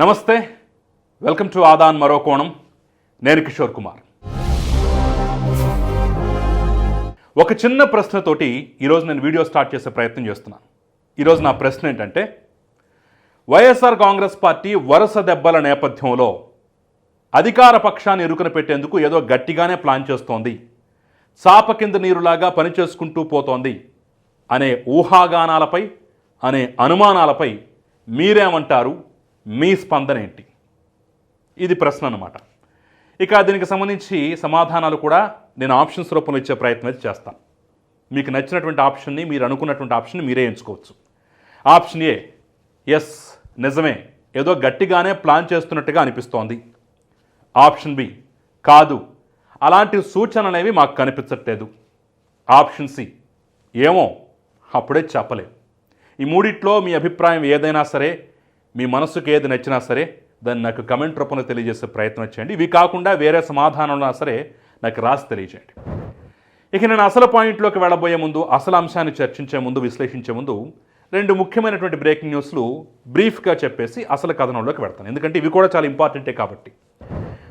నమస్తే. Welcome to Aadan మరో కోణం. నేను కిషోర్ కుమార్. ఒక చిన్న ప్రశ్నతోటి ఈరోజు నేను వీడియో స్టార్ట్ చేసే ప్రయత్నం చేస్తున్నాను. ఈరోజు నా ప్రశ్న ఏంటంటే వైఎస్ఆర్ కాంగ్రెస్ పార్టీ వరుస దెబ్బల నేపథ్యంలో అధికార పక్షాన్ని ఇరుకున పెట్టేందుకు ఏదో గట్టిగానే ప్లాన్ చేస్తోంది. చాప కింద నీరులాగా పనిచేసుకుంటూ పోతోంది అనే ఊహాగానాలపై అనే అనుమానాలపై మీరేమంటారు? మీ స్పందన ఏంటి? ఇది ప్రశ్న అనమాట ఇక దీనికి సంబంధించి సమాధానాలు కూడా నేను ఆప్షన్స్ రూపంలో ఇచ్చే ప్రయత్నం అయితే చేస్తాను. మీకు నచ్చినటువంటి ఆప్షన్ని మీరు అనుకున్నటువంటి ఆప్షన్ మీరే ఎంచుకోవచ్చు. ఆప్షన్ ఏ ఎస్ నిజమే ఏదో గట్టిగానే ప్లాన్ చేస్తున్నట్టుగా అనిపిస్తోంది. ఆప్షన్ బి కాదు అలాంటి సూచనలు అనేవి మాకు కనిపించట్లేదు. ఆప్షన్ సి ఏమో అప్పుడే చెప్పలేం. ఈ మూడిట్లో మీ అభిప్రాయం ఏదైనా సరే మీ మనసుకు ఏది నచ్చినా సరే దాన్ని నాకు కమెంట్ రూపంలో తెలియజేసే ప్రయత్నం చేయండి. ఇవి కాకుండా వేరే సమాధానంలో సరే నాకు రాసి తెలియజేయండి. ఇక నేను అసలు పాయింట్లోకి వెళ్ళబోయే ముందు అసలు అంశాన్ని చర్చించే ముందు విశ్లేషించే ముందు రెండు ముఖ్యమైనటువంటి బ్రేకింగ్ న్యూస్లు బ్రీఫ్గా చెప్పేసి అసలు కథనంలోకి వెళ్తాను. ఎందుకంటే ఇవి కూడా చాలా ఇంపార్టెంటే కాబట్టి.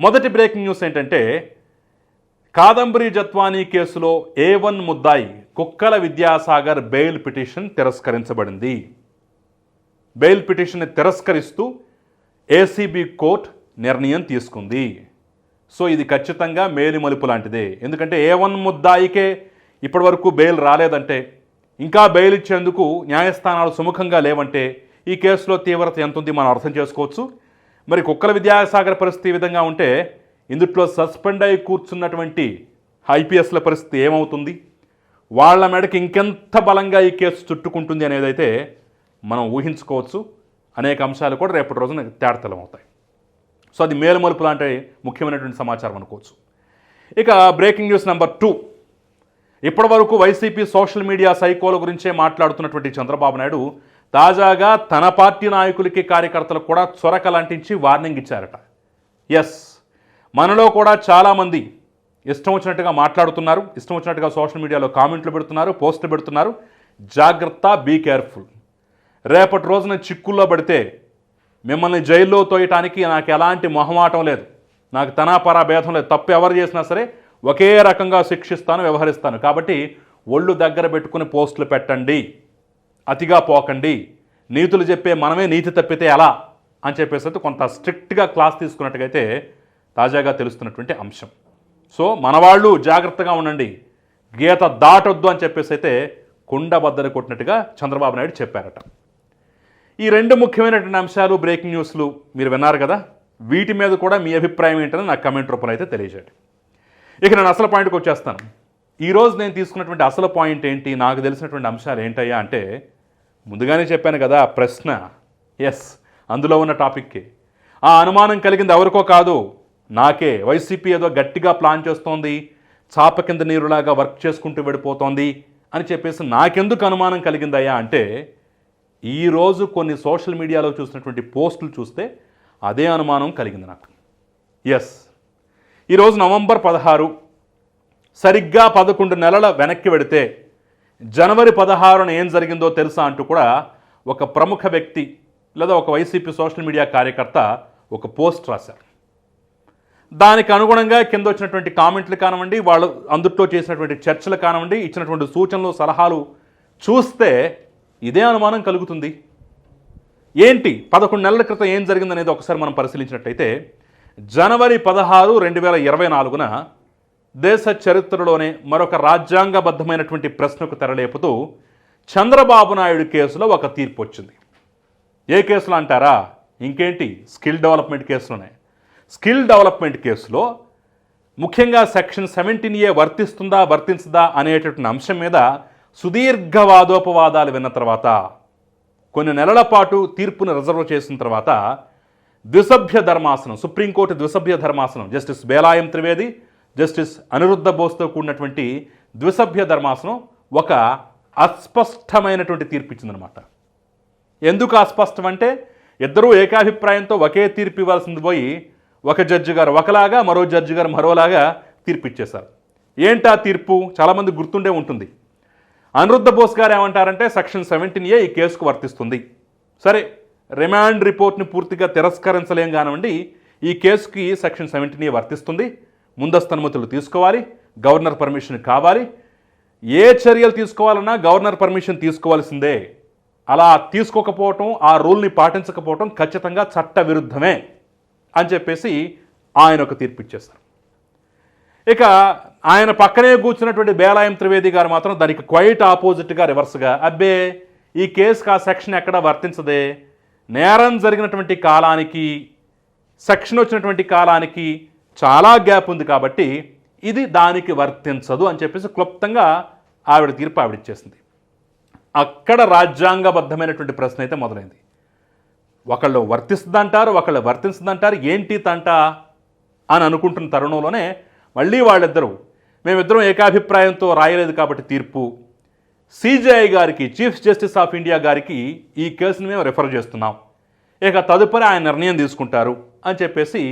మొదటి బ్రేకింగ్ న్యూస్ ఏంటంటే కాదంబరి జత్వానీ కేసులో ఏ వన్ ముద్దాయి కుక్కల విద్యాసాగర్ బెయిల్ పిటిషన్ తిరస్కరించబడింది. బెయిల్ పిటిషన్ని తిరస్కరిస్తూ ఏసీబీ కోర్ట్ నిర్ణయం తీసుకుంది. సో ఇది ఖచ్చితంగా మేలిమలుపు లాంటిదే. ఎందుకంటే ఏ వన్ ముద్దాయికే ఇప్పటివరకు బెయిల్ రాలేదంటే ఇంకా బెయిల్ ఇచ్చేందుకు న్యాయస్థానాలు సుముఖంగా లేవంటే ఈ కేసులో తీవ్రత ఎంత ఉంది మనం అర్థం చేసుకోవచ్చు. మరి కుక్కల విద్యాసాగర్ పరిస్థితి ఈ విధంగా ఉంటే ఇందుట్లో సస్పెండ్ అయి కూర్చున్నటువంటి ఐపీఎస్ల పరిస్థితి ఏమవుతుంది? వాళ్ళ మెడకి ఇంకెంత బలంగా ఈ కేసు చుట్టుకుంటుంది అనేదైతే మనం ఊహించుకోవచ్చు. అనేక అంశాలు కూడా రేపటి రోజున తేడతలం అవుతాయి సో అది మేలుమలుపు లాంటి ముఖ్యమైనటువంటి సమాచారం అనుకోవచ్చు. ఇక బ్రేకింగ్ న్యూస్ నెంబర్ టూ. ఇప్పటివరకు వైసీపీ సోషల్ మీడియా సైకోల గురించే మాట్లాడుతున్నటువంటి చంద్రబాబు నాయుడు తాజాగా తన పార్టీ నాయకులకి కార్యకర్తలకు కూడా చొరకలంటించి వార్నింగ్ ఇచ్చారట. ఎస్ మనలో కూడా చాలామంది ఇష్టం వచ్చినట్టుగా మాట్లాడుతున్నారు. ఇష్టం వచ్చినట్టుగా సోషల్ మీడియాలో కామెంట్లు పెడుతున్నారు పోస్టులు పెడుతున్నారు. జాగ్రత్త బీ కేర్ఫుల్ రేపటి రోజున చిక్కుల్లో పడితే మిమ్మల్ని జైల్లో తోయటానికి నాకు ఎలాంటి మొహమాటం లేదు. నాకు తనాపరా భేదం లేదు. తప్పు ఎవరు చేసినా సరే ఒకే రకంగా శిక్షిస్తాను వ్యవహరిస్తాను. కాబట్టి ఒళ్ళు దగ్గర పెట్టుకుని పోస్టులు పెట్టండి. అతిగా పోకండి. నీతులు చెప్పే మనమే నీతి తప్పితే ఎలా? అని చెప్పేసి అయితే కొంత స్ట్రిక్ట్గా క్లాస్ తీసుకున్నట్టుగైతే తాజాగా తెలుస్తున్నటువంటి అంశం. సో మనవాళ్ళు జాగ్రత్తగా ఉండండి. గీత దాటొద్దు అని చెప్పేసి అయితే కుండ బద్దలు కొట్టినట్టుగా చంద్రబాబు నాయుడు చెప్పారట. ఈ రెండు ముఖ్యమైనటువంటి అంశాలు బ్రేకింగ్ న్యూస్లు మీరు విన్నారు కదా? వీటి మీద కూడా మీ అభిప్రాయం ఏంటని నాకు కమెంట్ రూపంలో అయితే తెలియజేయండి. ఇక నేను అసలు పాయింట్కి వచ్చేస్తాను. ఈరోజు నేను తీసుకున్నటువంటి అసలు పాయింట్ ఏంటి నాకు తెలిసినటువంటి అంశాలు ఏంటయ్యా అంటే ముందుగానే చెప్పాను కదా ప్రశ్న. ఎస్ అందులో ఉన్న టాపిక్కి ఆ అనుమానం కలిగింది ఎవరికో కాదు నాకే. వైసీపీ ఏదో గట్టిగా ప్లాన్ చేస్తోంది చాప కింద నీరులాగా వర్క్ చేసుకుంటూ వెళ్ళిపోతోంది అని చెప్పేసి నాకెందుకు అనుమానం కలిగిందయ్యా అంటే ఈరోజు కొన్ని సోషల్ మీడియాలో చూసినటువంటి పోస్టులు చూస్తే అదే అనుమానం కలిగింది నాకు. ఎస్ ఈరోజు నవంబర్ పదహారు సరిగ్గా పదకొండు నెలల వెనక్కి వెడితే జనవరి పదహారున ఏం జరిగిందో తెలుసా అంటూ కూడా ఒక ప్రముఖ వ్యక్తి లేదా ఒక వైసీపీ సోషల్ మీడియా కార్యకర్త ఒక పోస్ట్ రాశారు. దానికి అనుగుణంగా కింద వచ్చినటువంటి కామెంట్లు కానివ్వండి వాళ్ళు అందుట్లో చేసినటువంటి చర్చలు కానివ్వండి ఇచ్చినటువంటి సూచనలు సలహాలు చూస్తే ఇదే అనుమానం కలుగుతుంది. ఏంటి? పదకొండు నెలల క్రితం ఏం జరిగిందనేది ఒకసారి మనం పరిశీలించినట్టయితే జనవరి పదహారు రెండు వేల ఇరవై నాలుగున దేశ చరిత్రలోనే మరొక రాజ్యాంగబద్ధమైనటువంటి ప్రశ్నకు తెరలేపుతూ చంద్రబాబు నాయుడు కేసులో ఒక తీర్పు వచ్చింది. ఏ కేసులో అంటారా? ఇంకేంటి? స్కిల్ డెవలప్మెంట్ కేసులోనే. స్కిల్ డెవలప్మెంట్ కేసులో ముఖ్యంగా సెక్షన్ సెవెంటీన్ ఏ వర్తిస్తుందా వర్తించదా అనేటటువంటి అంశం మీద సుదీర్ఘ వాదోపవాదాలు విన్న తర్వాత కొన్ని నెలల పాటు తీర్పును రిజర్వ్ చేసిన తర్వాత ద్విసభ్య ధర్మాసనం సుప్రీంకోర్టు ద్విసభ్య ధర్మాసనం జస్టిస్ బేలాయం త్రివేది జస్టిస్ అనిరుద్ధ బోస్తో కూడినటువంటి ద్విసభ్య ధర్మాసనం ఒక అస్పష్టమైనటువంటి తీర్పు ఇచ్చిందనమాట ఎందుకు అస్పష్టం అంటే ఇద్దరూ ఏకాభిప్రాయంతో ఒకే తీర్పు ఇవ్వాల్సింది పోయి ఒక జడ్జి గారు ఒకలాగా మరో జడ్జి గారు మరోలాగా తీర్పు ఇచ్చేశారు ఏంటా తీర్పు? చాలామంది గుర్తుండే ఉంటుంది. అనిరుద్ధ బోస్ గారు ఏమంటారంటే సెక్షన్ సెవెంటీన్ ఏ ఈ కేసుకు వర్తిస్తుంది. సరే రిమాండ్ రిపోర్ట్ని పూర్తిగా తిరస్కరించలేం కానివ్వండి ఈ కేసుకి సెక్షన్ సెవెంటీని వర్తిస్తుంది. ముందస్తు అనుమతులు తీసుకోవాలి గవర్నర్ పర్మిషన్ కావాలి. ఏ చర్యలు తీసుకోవాలన్నా గవర్నర్ పర్మిషన్ తీసుకోవాల్సిందే. అలా తీసుకోకపోవటం ఆ రూల్ని పాటించకపోవటం ఖచ్చితంగా చట్ట విరుద్ధమే అని చెప్పేసి ఆయన ఒక తీర్పు ఇచ్చేస్తారు. ఇక ఆయన పక్కనే కూర్చున్నటువంటి బేలాయం త్రివేది గారు మాత్రం దానికి క్వైట్ ఆపోజిట్గా రివర్స్గా అబ్బే ఈ కేసుకు ఆ సెక్షన్ ఎక్కడ వర్తించదే? నేరం జరిగినటువంటి కాలానికి సెక్షన్ వచ్చినటువంటి కాలానికి చాలా గ్యాప్ ఉంది కాబట్టి ఇది దానికి వర్తించదు అని చెప్పేసి క్లుప్తంగా ఆవిడ తీర్పు ఆవిడ ఇచ్చేసింది. అక్కడ రాజ్యాంగబద్ధమైనటువంటి ప్రశ్న అయితే మొదలైంది. ఒకళ్ళు వర్తిస్తుందంటారు ఒకళ్ళు వర్తిస్తుందంటారు ఏంటి తంట అని అనుకుంటున్న తరుణంలోనే మళ్ళీ వాళ్ళిద్దరూ మేమిద్దరం ఏకాభిప్రాయంతో రాయలేదు కాబట్టి తీర్పు. సిజేఐ గారికి చీఫ్ జస్టిస్ ఆఫ్ ఇండియా గారికి ఈ కేసుని మేము రిఫర్ చేస్తున్నాం. ఇక తదుపరి ఆయన నిర్ణయం తీసుకుంటారు అని చెప్పేసి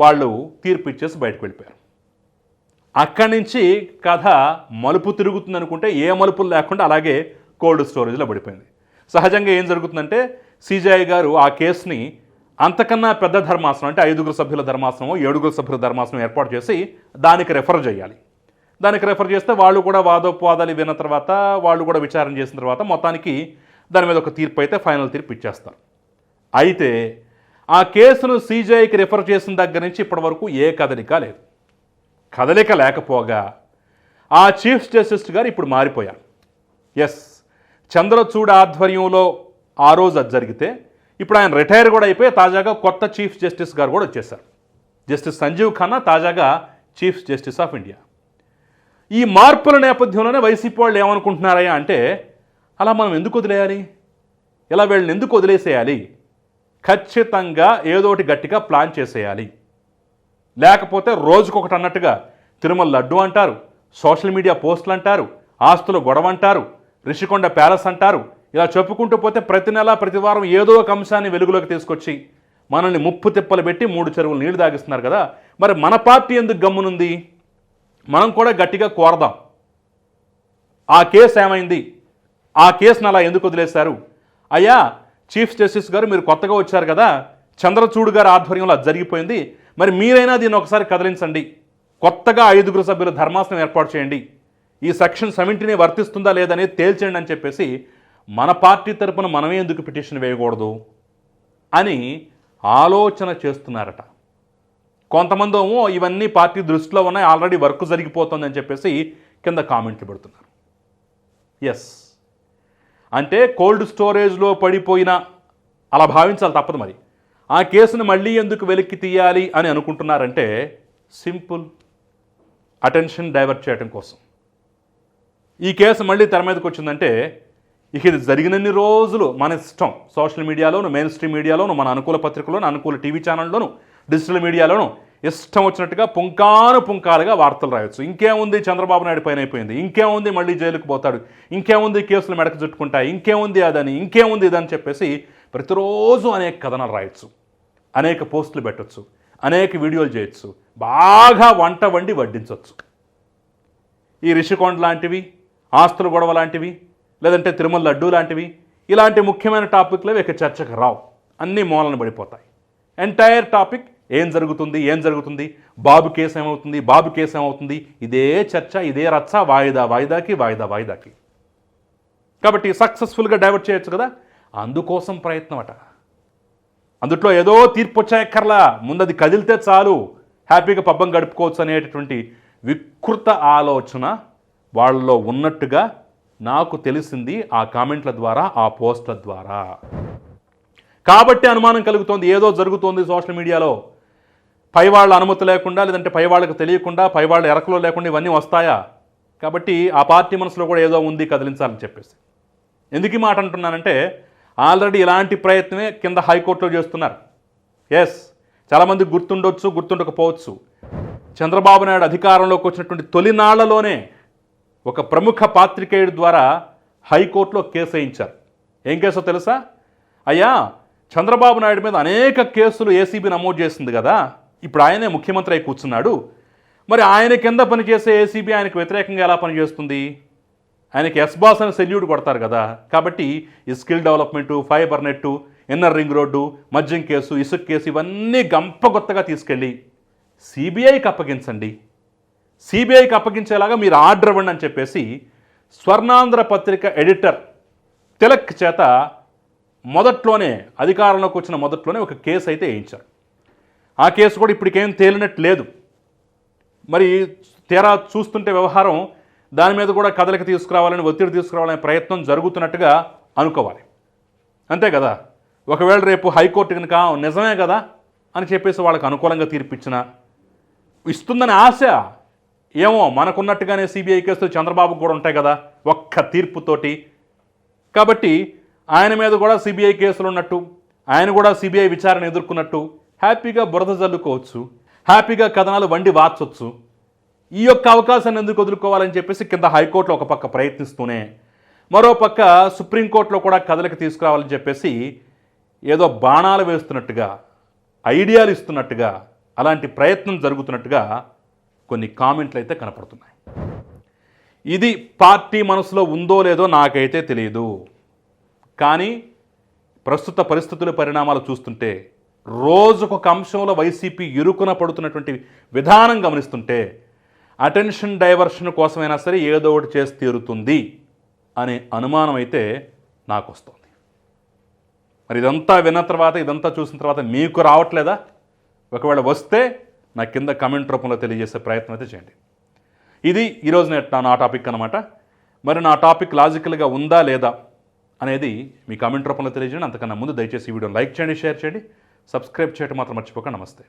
వాళ్ళు తీర్పు ఇచ్చేసి బయటకు వెళ్ళిపోయారు. అక్కడి నుంచి కథ మలుపు తిరుగుతుంది అనుకుంటే ఏ మలుపులు లేకుండా అలాగే కోల్డ్ స్టోరేజ్లో పడిపోయింది. సహజంగా ఏం జరుగుతుందంటే సిజేఐ గారు ఆ కేసుని అంతకన్నా పెద్ద ధర్మాసనం అంటే ఐదుగురు సభ్యుల ధర్మాసనమో ఏడుగురు సభ్యుల ధర్మాసనం ఏర్పాటు చేసి దానికి రెఫర్ చేయాలి. దానికి రెఫర్ చేస్తే వాళ్ళు కూడా వాదోపవాదాలు విన్న తర్వాత వాళ్ళు కూడా విచారణ చేసిన తర్వాత మొత్తానికి దాని మీద ఒక తీర్పు అయితే ఫైనల్ తీర్పు ఇచ్చేస్తారు. అయితే ఆ కేసును సీజీఐకి రిఫర్ చేసిన దగ్గర నుంచి ఇప్పటి వరకు ఏ కదలిక లేదు. కదలిక లేకపోగా ఆ చీఫ్ జస్టిస్ గారు ఇప్పుడు మారిపోయారు. ఎస్ చంద్రచూడ్ ఆధ్వర్యంలో ఆ రోజు అది జరిగితే ఇప్పుడు ఆయన రిటైర్ కూడా అయిపోయి తాజాగా కొత్త చీఫ్ జస్టిస్ గారు కూడా వచ్చేసారు జస్టిస్ సంజీవ్ ఖన్నా తాజాగా చీఫ్ జస్టిస్ ఆఫ్ ఇండియా ఈ మార్పుల నేపథ్యంలోనే వైసీపీ వాళ్ళు ఏమనుకుంటున్నారయ్యా అంటే అలా మనం ఎందుకు వదిలేయాలి? ఇలా వీళ్ళని ఎందుకు వదిలేసేయాలి? ఖచ్చితంగా ఏదోటి గట్టిగా ప్లాన్ చేసేయాలి. లేకపోతే రోజుకొకటి అన్నట్టుగా తిరుమల లడ్డు అంటారు సోషల్ మీడియా పోస్టులు అంటారు ఆస్తుల గొడవ అంటారు రిషికొండ ప్యాలెస్ అంటారు ఇలా చెప్పుకుంటూ పోతే ప్రతి నెల ప్రతి వారం ఏదో ఒక అంశాన్ని వెలుగులోకి తీసుకొచ్చి మనల్ని ముప్పు తిప్పలు పెట్టి మూడు చెరువులు నీళ్ళు తాగిస్తున్నారు కదా మరి మన పార్టీ ఎందుకు గమ్మునుంది? మనం కూడా గట్టిగా కోరదాం. ఆ కేసు ఏమైంది? ఆ కేసును అలా ఎందుకు వదిలేశారు? అయ్యా చీఫ్ జస్టిస్ గారు మీరు కొత్తగా వచ్చారు కదా చంద్రచూడ్ గారి ఆధ్వర్యంలో అది జరిగిపోయింది. మరి మీరైనా దీన్ని ఒకసారి కదిలించండి. కొత్తగా ఐదుగురు సభ్యుల ధర్మాసనం ఏర్పాటు చేయండి. ఈ సెక్షన్ సెవెంటీని వర్తిస్తుందా లేదనేది తేల్చేయండి అని చెప్పేసి మన పార్టీ తరపున మనమే ఎందుకు పిటిషన్ వేయకూడదు అని ఆలోచన చేస్తున్నారట. కొంతమంది ఏమో ఇవన్నీ పార్టీ దృష్టిలో ఉన్నాయి ఆల్రెడీ వర్క్ జరిగిపోతుందని చెప్పేసి కింద కామెంట్లు పెడుతున్నారు. ఎస్ అంటే కోల్డ్ స్టోరేజ్లో పడిపోయిన అలా భావించాలి తప్పదు మరి. ఆ కేసును మళ్ళీ ఎందుకు వెలికి తీయాలి అని అనుకుంటున్నారంటే సింపుల్ అటెన్షన్ డైవర్ట్ చేయడం కోసం. ఈ కేసు మళ్ళీ తెర మీదకి వచ్చిందంటే ఇక ఇది జరిగినన్ని రోజులు మన ఇష్టం. సోషల్ మీడియాలోను మెయిన్ స్ట్రీమ్ మీడియాలోను మన అనుకూల పత్రికలోను అనుకూల టీవీ ఛానల్లోను డిజిటల్ మీడియాలోను ఇష్టం వచ్చినట్టుగా పుంకాను పుంకాలుగా వార్తలు రాయొచ్చు. ఇంకేముంది చంద్రబాబు నాయుడు పైన అయిపోయింది? ఇంకేముంది మళ్ళీ జైలుకు పోతాడు? ఇంకేముంది కేసులు మెడకు చుట్టుకుంటాయి? ఇంకేముంది అదని? ఇంకేముంది ఇదని చెప్పేసి ప్రతిరోజు అనేక కథనాలు రాయొచ్చు. అనేక పోస్టులు పెట్టొచ్చు. అనేక వీడియోలు చేయొచ్చు. బాగా వంట వండి వడ్డించవచ్చు ఈ రిషికొండ లాంటివి ఆస్తుల గొడవ లాంటివి లేదంటే తిరుమల లడ్డూ లాంటివి ఇలాంటి ముఖ్యమైన టాపిక్లు ఇక చర్చకు రావు. అన్నీ మూలన పడిపోతాయి. ఎంటైర్ టాపిక్ ఏం జరుగుతుంది ఏం జరుగుతుంది? బాబు కేసు ఏమవుతుంది బాబు కేసు ఏమవుతుంది? ఇదే చర్చ ఇదే రచ్చ వాయిదా వాయిదాకి వాయిదా వాయిదాకి. కాబట్టి సక్సెస్ఫుల్గా డైవర్ట్ చేయొచ్చు కదా? అందుకోసం ప్రయత్నం అట అందుట్లో ఏదో తీర్పు వచ్చాయక్కర్లా. ముందది కదిలితే చాలు. హ్యాపీగా పబ్బం గడుపుకోవచ్చు అనేటటువంటి వికృత ఆలోచన వాళ్ళలో ఉన్నట్టుగా నాకు తెలిసింది ఆ కామెంట్ల ద్వారా ఆ పోస్ట్ల ద్వారా. కాబట్టి అనుమానం కలుగుతోంది. ఏదో జరుగుతోంది సోషల్ మీడియాలో. పై వాళ్ళ అనుమతి లేకుండా లేదంటే పై వాళ్ళకి తెలియకుండా పై వాళ్ళ ఎరకలో లేకుండా ఇవన్నీ వస్తాయా? కాబట్టి ఆ పార్టీ మనసులో కూడా ఏదో ఉంది కదిలించాలని చెప్పేసి. ఎందుకు ఈ మాట అంటున్నానంటే ఆల్రెడీ ఇలాంటి ప్రయత్నమే కింద హైకోర్టులో చేస్తున్నారు. ఎస్ చాలామంది గుర్తుండొచ్చు గుర్తుండకపోవచ్చు. చంద్రబాబు నాయుడు అధికారంలోకి వచ్చినటువంటి తొలినాళ్ళలోనే ఒక ప్రముఖ పాత్రికేయుడి ద్వారా హైకోర్టులో కేసు వేయించారు. ఏం కేసో తెలుసా? అయ్యా చంద్రబాబు నాయుడు మీద అనేక కేసులు ఏసీబీ నమోదు చేసింది కదా. ఇప్పుడు ఆయనే ముఖ్యమంత్రి అయి కూర్చున్నాడు. మరి ఆయన కింద పనిచేసే ఏసీబీ ఆయనకు వ్యతిరేకంగా ఎలా పనిచేస్తుంది ఆయనకి ఎస్బాస్ అని సెల్యూట్ కొడతారు కదా. కాబట్టి ఈ skill development fibre net inner ring road మద్యం కేసు ఇసుక్ కేసు ఇవన్నీ గంపగొత్తగా తీసుకెళ్ళి సిబిఐకి అప్పగించండి. సిబిఐకి అప్పగించేలాగా మీరు ఆర్డర్ ఇవ్వండి అని చెప్పేసి స్వర్ణాంధ్ర పత్రిక ఎడిటర్ తిలక్ చేత మొదట్లోనే అధికారంలోకి వచ్చిన మొదట్లోనే ఒక కేసు అయితే వేయించారు. ఆ కేసు కూడా ఇప్పటికేం తేలినట్టు లేదు. మరి తీరా చూస్తుంటే వ్యవహారం దాని మీద కూడా కదలిక తీసుకురావాలని ఒత్తిడి తీసుకురావాలనే ప్రయత్నం జరుగుతున్నట్టుగా అనుకోవాలి. అంతే కదా? ఒకవేళ రేపు హైకోర్టు కనుక నిజమే కదా అని చెప్పేసి వాళ్ళకి అనుకూలంగా తీర్పిచ్చిన ఇస్తుందని ఆశ ఏమో మనకున్నట్టుగానే సిబిఐ కేసులు చంద్రబాబుకు కూడా ఉంటాయి కదా ఒక్క తీర్పుతోటి. కాబట్టి ఆయన మీద కూడా సిబిఐ కేసులు ఉన్నట్టు ఆయన కూడా సిబిఐ విచారణ ఎదుర్కొన్నట్టు హ్యాపీగా బురద జల్లుకోవచ్చు హ్యాపీగా కథనాలు వండి వార్చొచ్చు ఈ యొక్క అవకాశాన్ని ఎందుకు వదులుకోవాలని చెప్పేసి కింద హైకోర్టులో ఒక పక్క ప్రయత్నిస్తూనే మరో పక్క సుప్రీంకోర్టులో కూడా కథలకు తీసుకురావాలని చెప్పేసి ఏదో బాణాలు వేస్తున్నట్టుగా ఐడియాలు ఇస్తున్నట్టుగా అలాంటి ప్రయత్నం జరుగుతున్నట్టుగా కొన్ని కామెంట్లు అయితే కనపడుతున్నాయి. ఇది పార్టీ మనసులో ఉందో లేదో నాకైతే తెలియదు కానీ ప్రస్తుత పరిస్థితుల పరిణామాలు చూస్తుంటే రోజుకొక అంశంలో వైసీపీ ఇరుకున పడుతున్నటువంటి విధానం గమనిస్తుంటే అటెన్షన్ డైవర్షన్ కోసమైనా సరే ఏదో ఒకటి చేసి తీరుతుంది అనే అనుమానం అయితే నాకు వస్తుంది మరి ఇదంతా విన్న తర్వాత ఇదంతా చూసిన తర్వాత మీకు రావట్లేదా? ఒకవేళ వస్తే నా కింద కమెంట్ రూపంలో తెలియజేసే ప్రయత్నం అయితే చేయండి. ఇది ఈరోజు నేను నా- టాపిక్ అనమాట మరి నా టాపిక్ లాజికల్గా ఉందా లేదా అనేది మీ కామెంట్ రూపంలో తెలియజేయండి. అంతకన్నా ముందు దయచేసి ఈ వీడియో లైక్ చేయండి షేర్ చేయండి. సబ్స్క్రైబ్ చేయడం మాత్రం మర్చిపోక నమస్తే.